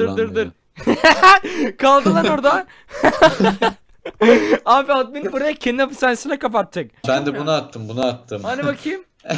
Dur dur dur. Kaldı lan orada. Abi admin buraya kendi hapishanesine kapatacak. Ben de bunu attım bunu attım. Hani bakayım.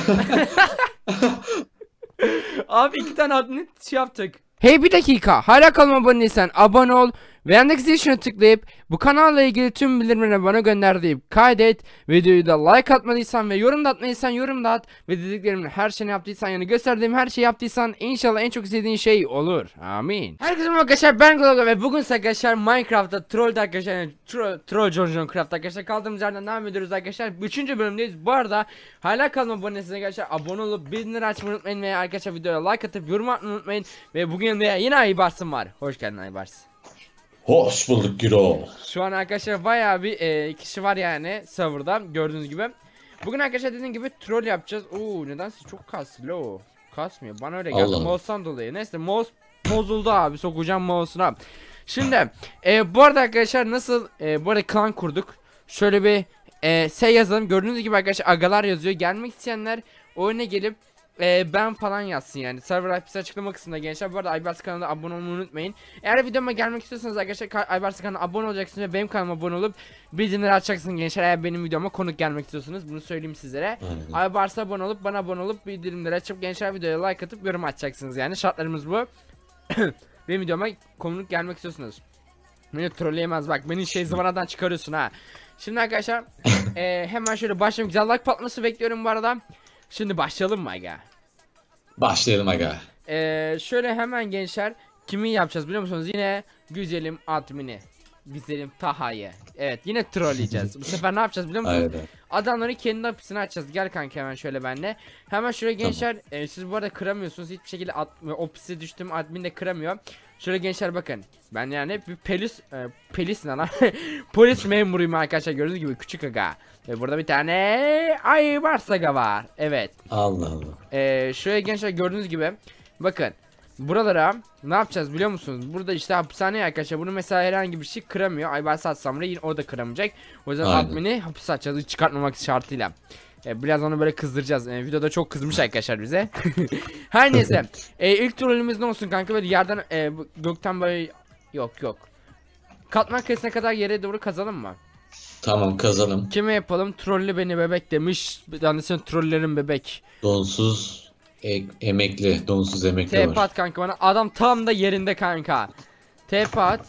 Abi iki tane admin şey yapacak. Hey bir dakika. Hala kanalıma abone değilsen abone ol. Ve yandaki zil tuşuna tıklayıp bu kanalla ilgili tüm bildirimleri bana gönder deyip kaydet. Videoyu da like atmadıysan ve yorum da atmadıysan yorum da at. Ve dediklerimin her şeyini yaptıysan yani gösterdiğim her şeyi yaptıysan inşallah en çok istediğin şey olur. Amin. Herkese merhaba arkadaşlar ben Glogo ve bugün arkadaşlar Minecraft'ta Troll'da arkadaşlar yani Troll, Troll John Craft arkadaşlar kaldığımız yerden devam ediyoruz arkadaşlar. Üçüncü bölümdeyiz. Bu arada hala kanalıma abone değilseniz arkadaşlar abone olup bildirimleri açmayı unutmayın ve arkadaşlar videoya like atıp yorum atmayı unutmayın. Ve bugün yanında yine Aybars'ım var. Hoş geldin Aybars. Hoş bulduk Giro. Şu an arkadaşlar bayağı bir e, kişi var yani serverda gördüğünüz gibi. Bugün arkadaşlar dediğim gibi troll yapacağız. Oo nedense çok kaslı Kasmıyor. Bana öyle geldi. Mouse'dan dolayı. Neyse mouse bozuldu abi. Sokacağım mouse'una. Şimdi e, bu arada arkadaşlar nasıl e, bu arada klan kurduk. Şöyle bir e, şey yazalım. Gördüğünüz gibi arkadaşlar agalar yazıyor. Gelmek isteyenler oyuna gelip e, ben falan yazsın yani. Server IP'si açıklama kısmında gençler. Bu arada Aybars kanalına abone olmayı unutmayın. Eğer videoma gelmek istiyorsanız arkadaşlar Ka- Aybars kanalına abone olacaksınız ve benim kanalıma abone olup bildirimleri açacaksınız gençler. Eğer benim videoma konuk gelmek istiyorsanız bunu söyleyeyim sizlere. Aybars'a abone olup bana abone olup bildirimleri açıp gençler videoya like atıp yorum atacaksınız yani. Şartlarımız bu. benim videoma konuk gelmek istiyorsunuz. Beni trolleyemez bak beni şey zıvanadan çıkarıyorsun ha. Şimdi arkadaşlar e, hemen şöyle başlayalım. Güzel like patlaması bekliyorum bu arada. Şimdi başlayalım mı aga? Başlayalım aga. Ee, şöyle hemen gençler kimi yapacağız biliyor musunuz? Yine güzelim admini. Güzelim Taha'yı. Evet yine trolleyeceğiz. Bu sefer ne yapacağız biliyor musunuz? Adamları kendi hapisine açacağız. Gel kanka hemen şöyle benle. Hemen şöyle gençler e, siz bu arada kıramıyorsunuz. Hiçbir şekilde pisi düştüm admin de kıramıyor. Şöyle gençler bakın. Ben yani bir polis e, polis ne lan? polis memuruyum arkadaşlar gördüğünüz gibi küçük aga. Ve burada bir tane ay varsaga var. Evet. Allah Allah. Ee, şöyle gençler gördüğünüz gibi bakın buralara ne yapacağız biliyor musunuz? Burada işte hapishane arkadaşlar bunu mesela herhangi bir şey kıramıyor. Aybars atsam yine o da kıramayacak. O yüzden Aynen. admini hapis atacağız hiç çıkartmamak şartıyla. Ee, biraz onu böyle kızdıracağız. Ee, videoda çok kızmış arkadaşlar bize. Her neyse. Ee, ilk trollümüz ne olsun kanka böyle yerden e, gökten böyle yok yok. Katman kesine kadar yere doğru kazalım mı? Tamam kazalım. Kime yapalım? Trollü beni bebek demiş. Bir tanesi trollerin bebek. Donsuz e- emekli. Donsuz emekli TP var. at kanka bana. Adam tam da yerinde kanka. TP at.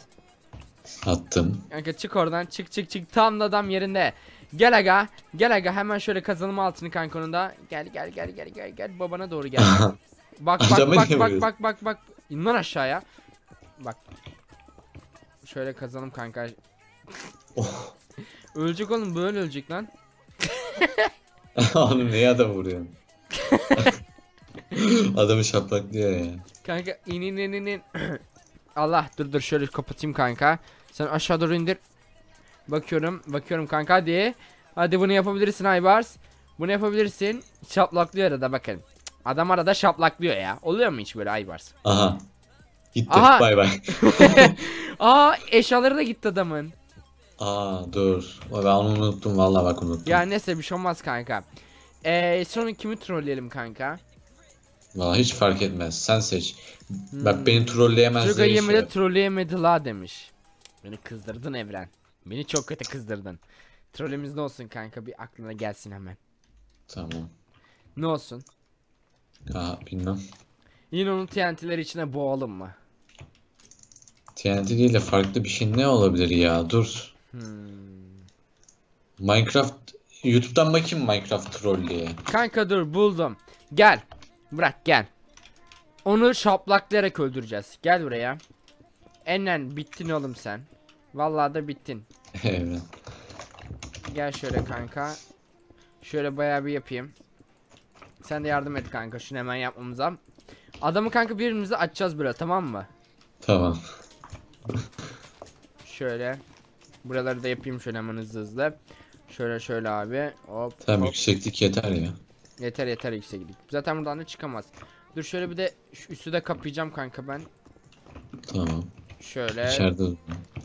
Attım. Kanka çık oradan. Çık çık çık. Tam da adam yerinde. Gel aga. Gel aga. Hemen şöyle kazanım altını kanka onun da. Gel gel gel gel gel gel. Babana doğru gel. bak bak Adamı bak bak bak bak bak. İn lan aşağıya. Bak. Şöyle kazanım kanka. Oh. ölecek oğlum böyle ölecek lan. Oğlum niye adam vuruyorsun? Adamı şaplaklıyor ya. Kanka in in in in in. Allah dur dur şöyle kapatayım kanka. Sen aşağı doğru indir. Bakıyorum bakıyorum kanka hadi. Hadi bunu yapabilirsin Aybars. Bunu yapabilirsin. Şaplaklıyor arada bakın. Adam arada şaplaklıyor ya. Oluyor mu hiç böyle Aybars? Aha. Gitti. Aha. Bay bay. Aa eşyaları da gitti adamın. Aa dur. Ben onu unuttum vallahi bak unuttum. Ya neyse bir şey olmaz kanka. Eee sonra kimi trolleyelim kanka? Vallahi hiç fark etmez. Sen seç. Hmm. Bak beni trolleyemez Çocuk diye yemede şey. trolleyemedi la demiş. Beni kızdırdın Evren. Beni çok kötü kızdırdın. Trollümüz ne olsun kanka bir aklına gelsin hemen. Tamam. Ne olsun? Aa bilmem. Yine onu TNT'ler içine boğalım mı? TNT değil de farklı bir şey ne olabilir ya? Dur. Hmm. Minecraft YouTube'dan bakayım Minecraft troll diye. Kanka dur buldum. Gel. Bırak gel. Onu şaplaklayarak öldüreceğiz. Gel buraya. Enen bittin oğlum sen. Vallahi da bittin. Evet. Gel şöyle kanka. Şöyle bayağı bir yapayım. Sen de yardım et kanka şunu hemen yapmamıza. Adamı kanka birbirimize açacağız böyle tamam mı? Tamam. Şöyle. Buraları da yapayım şöyle hemen hızlı hızlı. Şöyle şöyle abi. Hop Tamam hop. yükseklik yeter ya. Yeter yeter yükseklik. Zaten buradan da çıkamaz. Dur şöyle bir de şu üstü de kapayacağım kanka ben. Tamam. Şöyle. İçeride.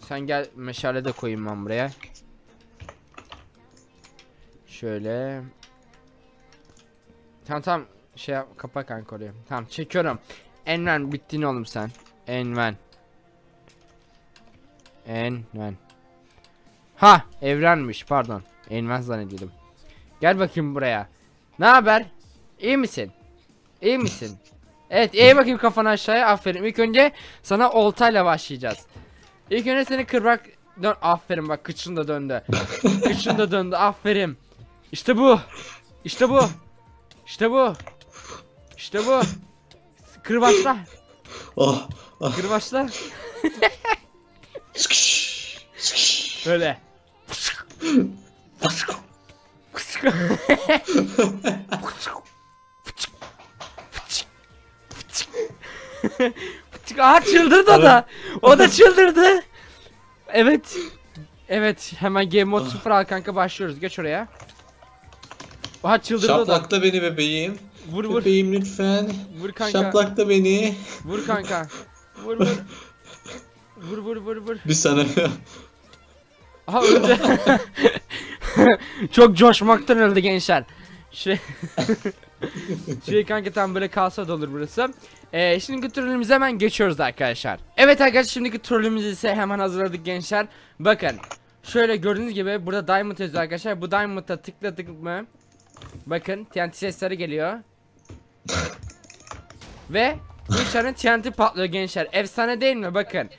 Sen gel meşale de koyayım ben buraya. Şöyle. Tamam tamam. Şey yap, kapa kanka oraya. Tamam çekiyorum. Enven bittin oğlum sen. Enven. Enven. Ha evrenmiş pardon. Enven zannediyordum. Gel bakayım buraya. Ne haber? İyi misin? İyi misin? Evet iyi bakayım kafanı aşağıya aferin. İlk önce sana oltayla başlayacağız. İlk önce seni kırbak dön aferin bak kıçın da döndü. kıçın da döndü aferin. İşte bu. İşte bu. İşte bu. İşte bu. Kırbaçla. Oh. oh. Kırbaçla. Böyle. Aa çıldırdı o da. O da çıldırdı. Evet. Evet hemen game mode 0 al kanka başlıyoruz. Geç oraya. Aha çıldırdı o da. Şaplakla beni bebeğim. Vur vur. Bebeğim lütfen. Vur kanka. Şaplakla beni. Vur kanka. Vur vur. Vur vur vur vur. Bir sana. Aha öldü. Çok coşmaktan öldü gençler. Şey şey kanka tam böyle kalsa da olur burası. Ee, şimdiki trollümüze hemen geçiyoruz arkadaşlar. Evet arkadaşlar şimdiki trollümüzü ise hemen hazırladık gençler. Bakın. Şöyle gördüğünüz gibi burada diamond yazıyor arkadaşlar. Bu diamond'a tıkladık mı? Bakın TNT sesleri geliyor. Ve bu işlerin TNT patlıyor gençler. Efsane değil mi? Bakın.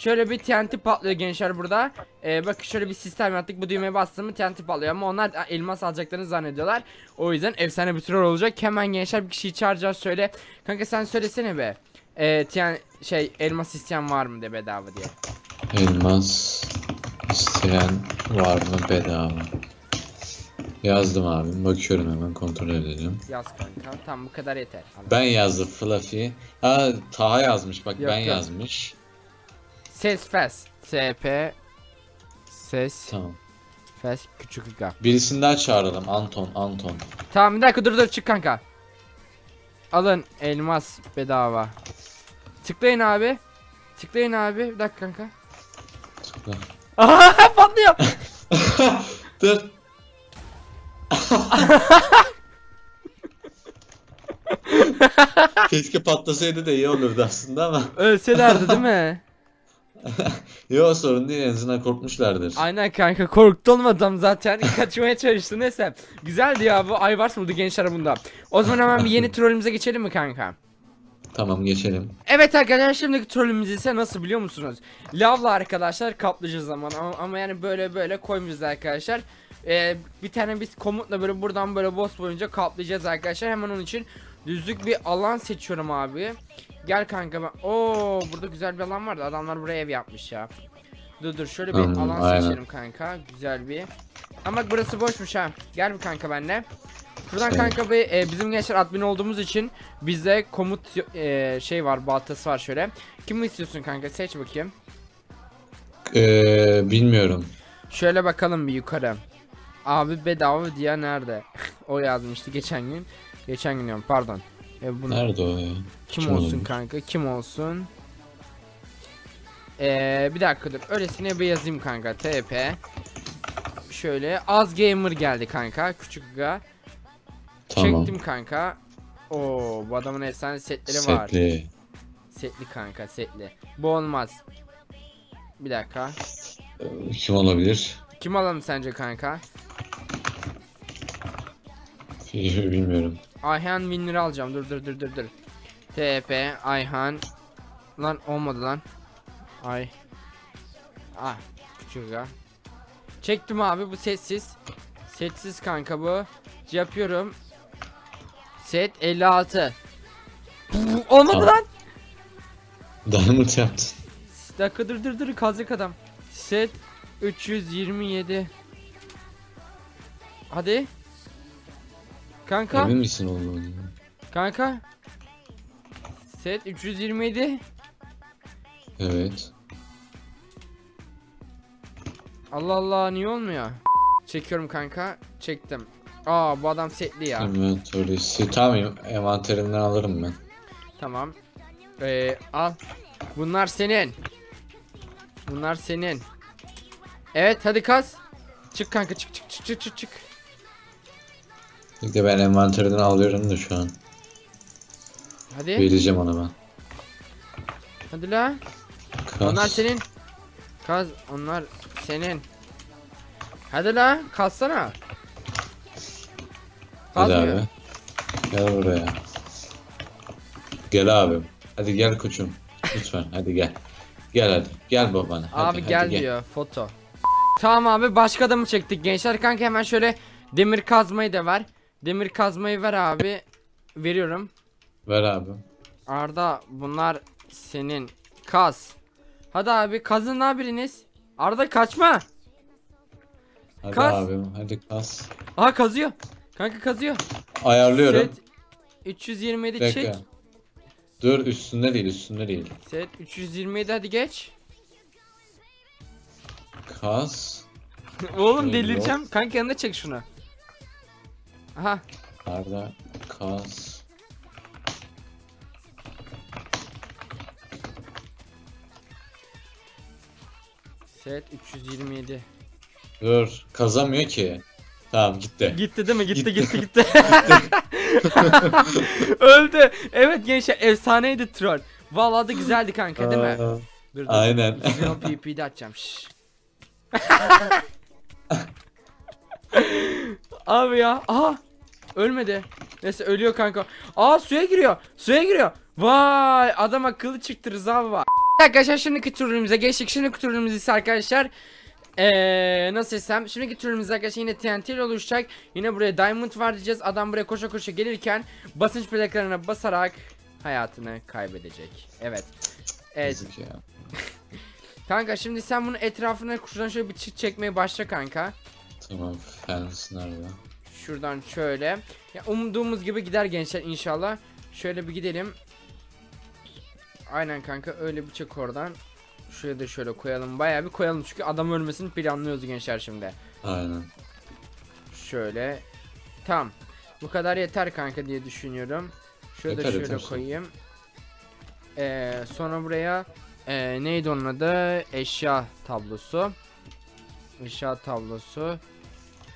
Şöyle bir TNT patlıyor gençler burada. Ee, bakın şöyle bir sistem yaptık. Bu düğmeye bastım mı TNT patlıyor ama onlar elmas alacaklarını zannediyorlar. O yüzden efsane bir troll olacak. Hemen gençler bir kişiyi çağıracağız söyle. Kanka sen söylesene be. Ee, TN şey elmas isteyen var mı de bedava diye. Elmas isteyen var mı bedava? Yazdım abi. Bakıyorum hemen kontrol edelim. Yaz kanka. Tamam bu kadar yeter. Ben yazdım Fluffy. Ha Taha yazmış bak Yok, ben yok. yazmış. Ses fes. SP Ses Tamam. fes küçük ıka. Birisini daha çağıralım. Anton, Anton. Tamam bir dakika dur dur çık kanka. Alın elmas bedava. Tıklayın abi. Tıklayın abi. Bir dakika kanka. Tıkla. Aha patlıyor. Dur. Keşke patlasaydı da iyi olurdu aslında ama. Ölselerdi değil mi? Yok sorun değil en azından korkmuşlardır. Aynen kanka korktu olmadım zaten. Kaçmaya çalıştı neyse. Güzeldi ya bu Ayvars buldu gençler bunda? O zaman hemen bir yeni trollümüze geçelim mi kanka? Tamam geçelim. Evet arkadaşlar şimdiki trollümüz ise nasıl biliyor musunuz? Lavla arkadaşlar kaplayacağız zaman. Ama, ama yani böyle böyle koymayacağız arkadaşlar. Ee, Bir tane biz komutla böyle buradan böyle boss boyunca kaplayacağız arkadaşlar. Hemen onun için düzlük bir alan seçiyorum abi Gel kanka ben Oo burada güzel bir alan vardı adamlar buraya ev yapmış ya Dur dur şöyle bir Hmm, alan aynen. seçelim kanka güzel bir Ama burası boşmuş ha Gel bir kanka benimle Buradan Şey. kanka bir e, bizim gençler admin olduğumuz için bizde komut e, şey var baltası var şöyle. Kimi istiyorsun kanka seç bakayım. Ee, bilmiyorum. Şöyle bakalım bir yukarı. Abi bedava diye nerede? o yazmıştı geçen gün. Geçen gün diyorum pardon. E, bunu Nerede o ya? kim kim olsun olabilir? kanka? Kim olsun? Ee, bir dakika dur. Öylesine bir yazayım kanka. TP. Şöyle az gamer geldi kanka. Küçük ga. Tamam. Çektim kanka. Oo bu adamın efsane setleri var. Setli. Setli kanka setli. Bu olmaz. Bir dakika. Kim olabilir? Kim alalım sence kanka? Bilmiyorum. Ayhan Winner'ı alacağım. Dur dur dur dur dur. TP Ayhan. Lan olmadı lan. Ay. Ah küçük ya. Çektim abi bu sessiz. Setsiz kanka bu. Yapıyorum. Set 56. olmadı lan. Diamond yaptın. Dakika dur dur dur kazık adam. Set 327. Hadi. Kanka. Emin misin olduğunu? Kanka. Set 327. Evet. Allah Allah niye olmuyor? Çekiyorum kanka. Çektim. Aa bu adam setli ya. Inventory'si. Tamam envanterimden alırım ben. Tamam. Ee, al. Bunlar senin. Bunlar senin. Evet hadi kaz. Çık kanka çık çık çık çık çık. Bir de ben envanteriden alıyorum da şu an. Hadi. Vereceğim ona ben. Hadi la. Kas. Onlar senin. Kaz onlar senin. Hadi la kalsana. Hadi Kazmıyor. abi. Gel buraya. Gel abim. Hadi gel koçum. Lütfen hadi gel. Gel hadi. Gel babana. Hadi, Abi hadi gel diyor foto. Tamam abi başka da mı çektik gençler kanka hemen şöyle demir kazmayı da ver. Demir kazmayı ver abi. Veriyorum. Ver abi. Arda bunlar senin. Kaz. Hadi abi kazın la biriniz. Arda kaçma. Hadi Kas. abim. Hadi kas. Aha kazıyor. Kanka kazıyor. Ayarlıyorum. Set 327 Bir çek. Dur üstünde değil üstünde değil. Set 327 hadi geç. Kas. Oğlum Şöyle delireceğim. Kanka yanına çek şunu. Aha. Arda. Kas. Set 327. Dur. Kazamıyor ki. Tamam gitti. Gitti değil mi? Gitti Gitti. gitti. Öldü. Evet gençler efsaneydi troll. Vallahi da güzeldi kanka değil mi? Aa, Dur, dur. Aynen. PP'yi açacağım. Abi ya. Aha. Ölmedi. Neyse ölüyor kanka. Aa suya giriyor. Suya giriyor. Vay adam akıllı çıktı Rıza baba. Arkadaşlar şimdiki turumuza geçtik. Şimdiki turumuz ise arkadaşlar Eee nasıl desem şimdiki turumuz arkadaşlar yine TNT ile oluşacak Yine buraya diamond var diyeceğiz Adam buraya koşa koşa gelirken basınç plakalarına basarak hayatını kaybedecek Evet Evet ya. Kanka şimdi sen bunun etrafına şuradan şöyle bir çit çekmeye başla kanka. Tamam. Fensin nerede? Şuradan şöyle. Ya umduğumuz gibi gider gençler inşallah. Şöyle bir gidelim. Aynen kanka öyle bir çek oradan. Şuraya da şöyle koyalım. Bayağı bir koyalım çünkü adam ölmesini planlıyoruz gençler şimdi. Aynen. Şöyle. Tamam. Bu kadar yeter kanka diye düşünüyorum. Şöyle da Yeter, şöyle yeter. koyayım. Ee, sonra buraya ee, neydi onun adı? Eşya tablosu. Eşya tablosu.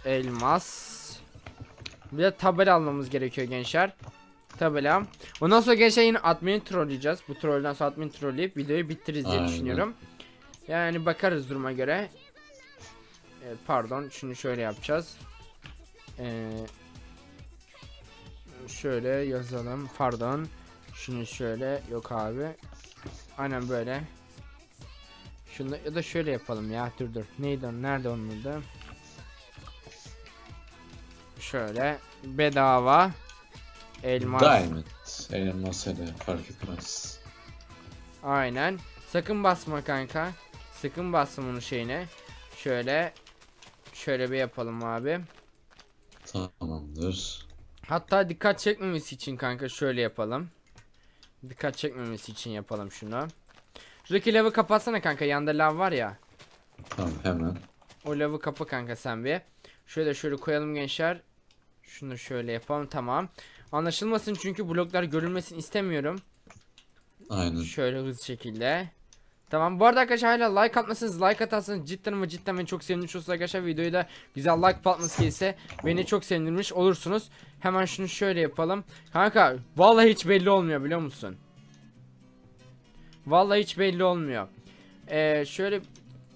Elmas. Bir de tabela almamız gerekiyor gençler. Tabela. Ondan sonra gençler yine admin'i trolleyeceğiz. Bu trollden sonra admin trolleyip videoyu bitiririz diye Aynen. düşünüyorum. Yani bakarız duruma göre. Evet, pardon şunu şöyle yapacağız. Ee, şöyle yazalım. Pardon. Şunu şöyle yok abi. Aynen böyle. Şunu ya da şöyle yapalım ya. Dur dur. Neydi o? Nerede onun adı? Şöyle bedava elmas. Diamond. Elmas hele fark etmez. Aynen. Sakın basma kanka. Sakın basma onun şeyine. Şöyle şöyle bir yapalım abi. Tamamdır. Hatta dikkat çekmemesi için kanka şöyle yapalım. Dikkat çekmemesi için yapalım şunu. Şuradaki lavı kapatsana kanka. Yanda lav var ya. Tamam hemen. O lavı kapa kanka sen bir. Şöyle şöyle koyalım gençler. Şunu şöyle yapalım tamam. Anlaşılmasın çünkü bloklar görülmesini istemiyorum. Aynen. Şöyle hızlı şekilde. Tamam bu arada arkadaşlar hala like atmasanız like atarsanız cidden ama cidden beni çok sevindirmiş olursunuz arkadaşlar videoyu da güzel like patlaması gelirse beni çok sevindirmiş olursunuz. Hemen şunu şöyle yapalım. Kanka vallahi hiç belli olmuyor biliyor musun? Vallahi hiç belli olmuyor. Ee, şöyle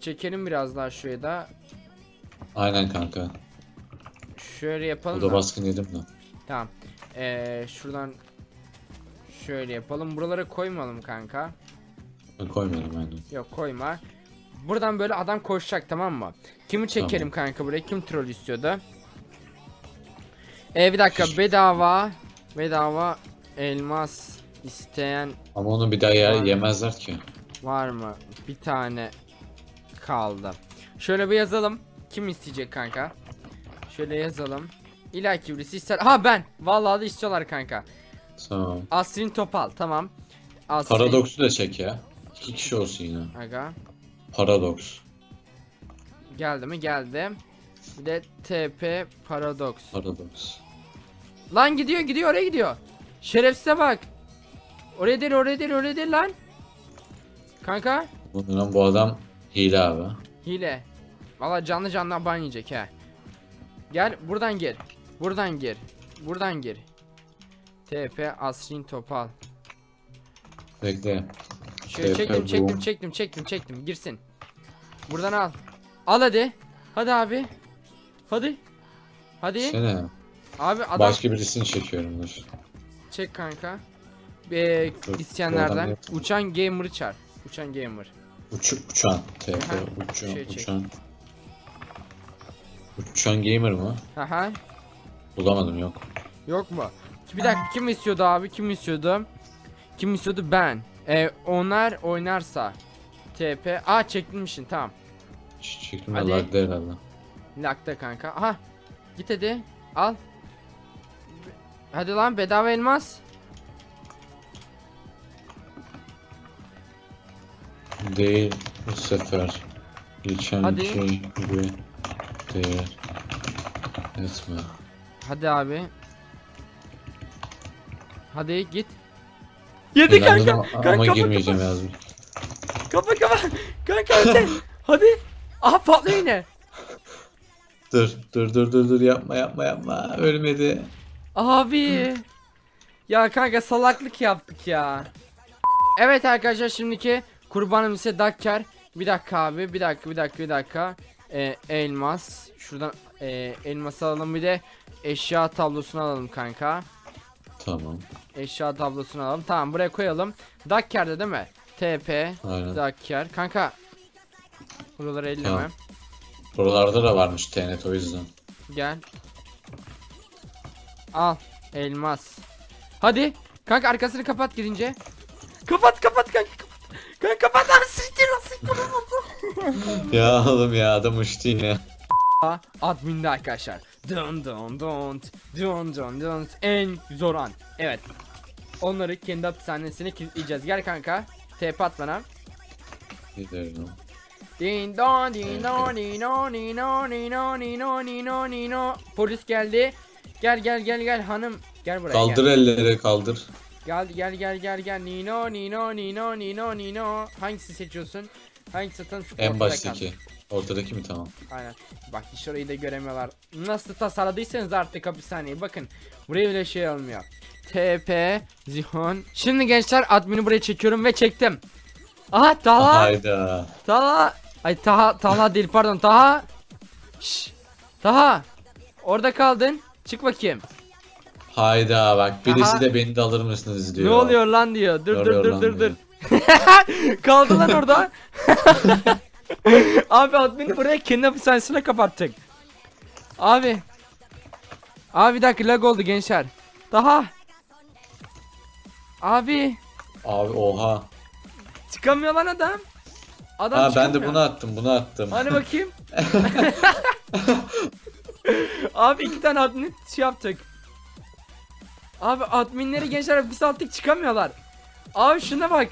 çekelim biraz daha şuraya da. Aynen kanka. Şöyle yapalım Burada da. baskın yedim de. Tamam. Ee, şuradan şöyle yapalım. Buralara koymayalım kanka. Ben koymadım aynen. Yok koyma. Buradan böyle adam koşacak tamam mı? Kimi çekelim kanka buraya? Kim troll istiyordu? Ee, bir dakika bedava bedava elmas isteyen Ama onu bir daha yer, Aynen. yemezler ki. var mı? Bir tane kaldı. Şöyle bir yazalım. Kim isteyecek kanka? Şöyle yazalım. İlla ki birisi ister. Ha ben. Vallahi da istiyorlar kanka. Tamam. Asrin Topal tamam. Asrin. Paradoksu da çek ya. İki kişi olsun yine. Aga. Paradoks. Geldi mi? Geldi. Bir de TP Paradox. Paradoks. Lan gidiyor gidiyor oraya gidiyor. Şerefsize bak. Oraya değil oraya değil oraya değil lan. Kanka. Bundan bu adam hile abi. Hile. Valla canlı canlı ban yiyecek he. Gel buradan gir. Buradan gir. Buradan gir. TP Asrin Topal. Bekle. Şöyle TP çektim bu. çektim çektim çektim çektim girsin. Buradan al. Al hadi. Hadi abi. Hadi. Hadi. Sene. Abi adam Başka birisini çekiyorum dur. çek kanka. Ee, Dur, yok. uçan gamer'ı çağır. Uçan gamer. Uç, uçan. TP Aha, uçan. şey çek. uçan. Uçan gamer mı? Haha. Bulamadım yok. Yok mu? Bir dakika kim istiyordu abi? Kim istiyordu? Kim istiyordu? Ben. Ee, onlar oynarsa. TP. Aa çekilmişsin tamam. Çekilme Hadi. lagda herhalde. Lakta kanka. Aha. Git hadi. Al. Hadi lan bedava elmas. Değil bu sefer. Geçenki Hadi. gibi değer etme. Hadi abi. Hadi git. Yedi kanka. ama, Kanka ama kapa girmeyeceğim yazmış. kapa kapa. Kanka hadi. hadi. Aha patlıyor yine. Dur dur dur dur dur yapma yapma yapma ölmedi. Abi. Ya kanka salaklık yaptık ya. Evet arkadaşlar şimdiki kurbanım ise Dakkar. Bir dakika abi bir dakika bir dakika bir dakika. Ee, elmas. Şuradan e, elması alalım bir de eşya tablosunu alalım kanka. Tamam Eşya tablosunu alalım. Tamam buraya koyalım. Dakkar'da değil mi? TP. aynen. Dakkar. Kanka. Buraları elleme. Tamam. Buralarda da varmış TNT o yüzden. Gel. Al. Elmas. Hadi. Kanka arkasını kapat girince. Kapat kapat kanka kapat. Kanka kapat lan siktir lan siktir ya oğlum ya adam uçtu yine. Adminde arkadaşlar. Dun dun dun dun dun dun en zor an. Evet. Onları kendi hapishanesine kilitleyeceğiz. Gel kanka. TP at bana. Gidelim. Din don din don din don din don din don din don din don din don. Polis geldi. Gel gel gel gel hanım. Gel buraya Kaldır gel. elleri kaldır. Gel gel gel gel gel. Nino Nino Nino Nino Nino. Hangisi seçiyorsun? Hangisi zaten şu En baştaki. kaldı. Ortadaki mi tamam. Aynen. Bak hiç orayı da göremiyorlar. Nasıl tasarladıysanız artık hapishaneyi bakın. Buraya bile şey olmuyor. TP Zihon. Şimdi gençler admini buraya çekiyorum ve çektim. Aha Taha. Hayda. Taha. Ay Taha Taha değil pardon Taha. Şş. Taha. Orada kaldın. Çık bakayım. Hayda bak birisi Aha. de beni de alır mısınız diyor. Ne oluyor lan diyor. Dur Ne dur dur lan dur diyor. dur. Kaldı lan orada. Abi admini buraya kendi hapishanesine kapattık. Abi. Abi bir dakika lag oldu gençler. Daha. Abi. Abi oha. Çıkamıyor lan adam. Adam Ha ben çıkamıyor. de bunu attım bunu attım. Hani bakayım. Abi iki tane admin şey yaptık. Abi adminleri gençler hapis attık çıkamıyorlar. Abi şuna bak.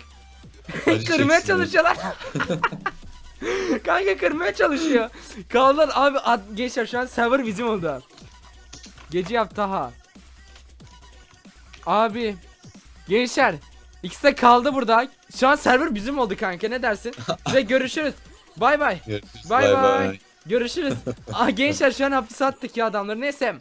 Kırmaya çalışıyorlar. Kanka kırmaya çalışıyor. Kaldılar abi ad, gençler şu an server bizim oldu. Gece yap daha. Abi. Gençler. İkisi de kaldı burada. Şu an server bizim oldu kanka ne dersin? Size görüşürüz. Bay bay. Bay Bay. Görüşürüz. ah gençler şu an hapise attık ya adamları. Neyse.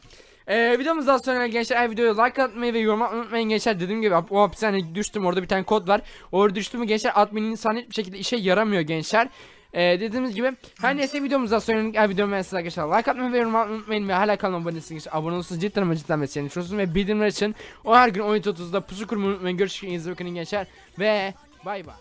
Ee, videomuzdan sonra gençler eğer videoyu like atmayı ve yorum atmayı unutmayın gençler. Dediğim gibi o hapishaneye düştüm orada bir tane kod var. Orada düştüm gençler adminin insan hiçbir şekilde işe yaramıyor gençler. Ee, dediğimiz gibi her neyse videomuzdan sonra eğer videomu beğendiyseniz arkadaşlar like atmayı ve yorum atmayı unutmayın ve hala kanalıma abone değilseniz abone olursanız cidden ama cidden mesleğini düşünüyorsunuz ve bildirimler için o her gün 17.30'da pusu kurmayı unutmayın. Görüşürüz iyi bakın gençler ve bay bay